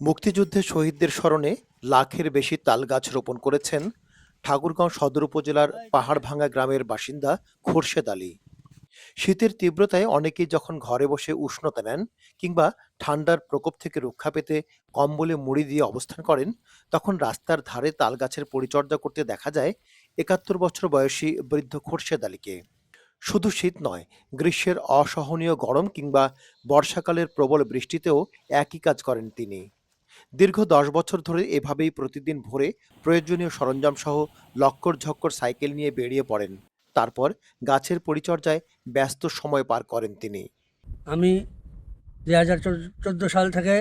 মুক্তিযুদ্ধে শহীদদের স্মরণে লাখের বেশি তাল গাছ রোপণ করেছেন ঠাকুরগাঁও সদর উপজেলার পাহাড়ভাঙ্গা গ্রামের বাসিন্দা খোরশেদ আলী। শীতের তীব্রতায় অনেকেই যখন ঘরে বসে উষ্ণতা নেন কিংবা ঠান্ডার প্রকোপ থেকে রক্ষা পেতে কম্বলে মুড়ি দিয়ে অবস্থান করেন, তখন রাস্তার ধারে তাল গাছের পরিচর্যা করতে দেখা যায় একাত্তর বছর বয়সী বৃদ্ধ খোরশেদ আলীকে। শুধু শীত নয়, গ্রীষ্মের অসহনীয় গরম কিংবা বর্ষাকালের প্রবল বৃষ্টিতেও একই কাজ করেন তিনি। দীর্ঘ দশ বছর ধরে এভাবেই প্রতিদিন ভোরে প্রয়োজনীয় সরঞ্জাম সহ লক্কর ঝক্কর সাইকেল নিয়ে বেরিয়ে পড়েন। তারপর গাছের পরিচর্যায় ব্যস্ত সময় পার করেন তিনি। আমি দু হাজার চোদ্দ সাল থেকে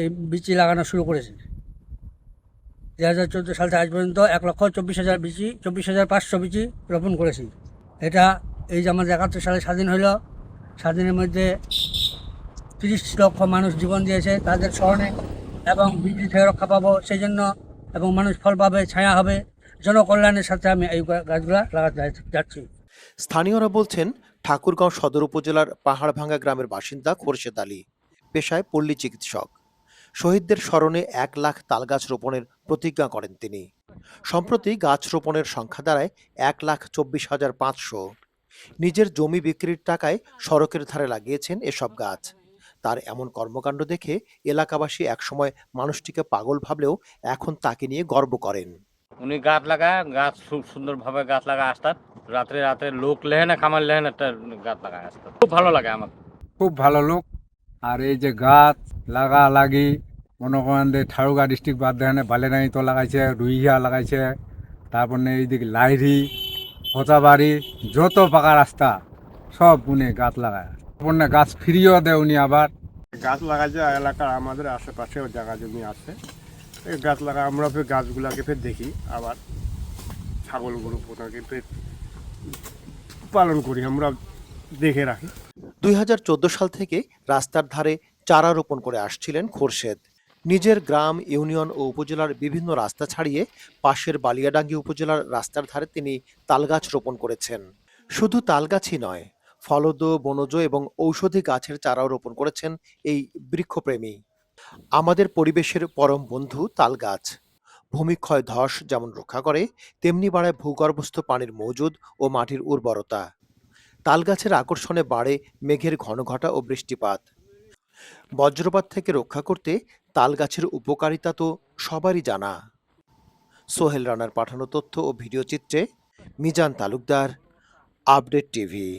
এই বিচি লাগানো শুরু করেছি। দু হাজার চোদ্দ সাল থেকে আজ পর্যন্ত এক লক্ষ চব্বিশ হাজার বিচি, চব্বিশ হাজার পাঁচশো বিচি রোপণ করেছি। এটা এই যে আমাদের একাত্তর সালে স্বাধীন হইল, স্বাধীনের মধ্যে তিরিশ লক্ষ মানুষ জীবন দিয়েছে, তাদের স্মরণে এবং বিদ্যুৎ থেকে রক্ষা পাবো সেই জন্য এবং মানুষ ফল পাবে, ছায়া হবে। জনকল্যাণের সাথে আমি এই গাছগুলা লাগাতে যাচ্ছি। স্থানীয়রা বলছেন, ঠাকুরগাঁও সদর উপজেলার পাহাড়ভাঙ্গা গ্রামের বাসিন্দা খোরশেদ আলী, পেশায় পল্লী চিকিৎসক। শহীদদের স্মরণে এক লাখ তালগাছ রোপণের প্রতিজ্ঞা করেন তিনি। সম্প্রতি গাছ রোপণের সংখ্যা দাঁড়ায় এক লাখ চব্বিশ হাজার পাঁচশো। নিজের জমি বিক্রির টাকায় সড়কের ধারে লাগিয়েছেন এসব গাছ। তার এমন কর্মকাণ্ড দেখে এলাকাবাসী একসময় মানুষটিকে পাগল ভাবলেও এখন তাকে নিয়ে গর্ব করেন। উনি গাছ লাগায় গাছ খুব সুন্দরভাবে গাছ লাগায় আসতাম। রাত্রে রাত্রে লোক লেহেনা খামার লেহেন একটা গাছ লাগায় আসতাম। খুব ভালো লাগে আমার। খুব ভালো লোক। আর এই যে গাছ লাগা লাগি মনে করেন যে ঠাড়ুগা ডিস্ট্রিক্ট বাদ দেখানে বালেনাই তো লাগাইছে রুইহা লাগাইছে তারপরে এইদিকে লাইরি হতাবাড়ি যত পাকা রাস্তা সব উনি গাছ লাগায়। তারপরে গাছ ফ্রিও দেয় উনি আবার। গাছ লাগাইছে এলাকার আমাদের আশেপাশে জায়গা জমি আছে। এই গাছ লাগা আমরা ফের গাছগুলাকে ফের দেখি আবার ছাগল গরু পোনাকে ফের পালন করি আমরা দেখে রাখি। দুই হাজার চোদ্দ সাল থেকে রাস্তার ধারে চারা রোপণ করে আসছিলেন খোরশেদ। নিজের গ্রাম ইউনিয়ন ও উপজেলার বিভিন্ন রাস্তা ছাড়িয়ে পাশের বালিয়াডাঙ্গি উপজেলার রাস্তার ধারে তিনি তালগাছ রোপণ করেছেন। শুধু তালগাছই নয় ফলদ, বনজ এবং ঔষধি গাছের চারাও রোপণ করেছেন এই বৃক্ষপ্রেমী। আমাদের পরিবেশের পরম বন্ধু তাল গাছ। ভূমিক্ষয় ধস যেমন রক্ষা করে, তেমনি বাড়ায় ভূগর্ভস্থ পানির মজুদ ও মাটির উর্বরতা। তালগাছের আকর্ষণে বাড়ে মেঘের ঘনঘটা ও বৃষ্টিপাত। বজ্রপাত থেকে রক্ষা করতে তালগাছের উপকারিতা তো সবারই জানা। সোহেল রানার পাঠানো তথ্য ও ভিডিও চিত্রে মিজান তালুকদার, আপডেট টিভি।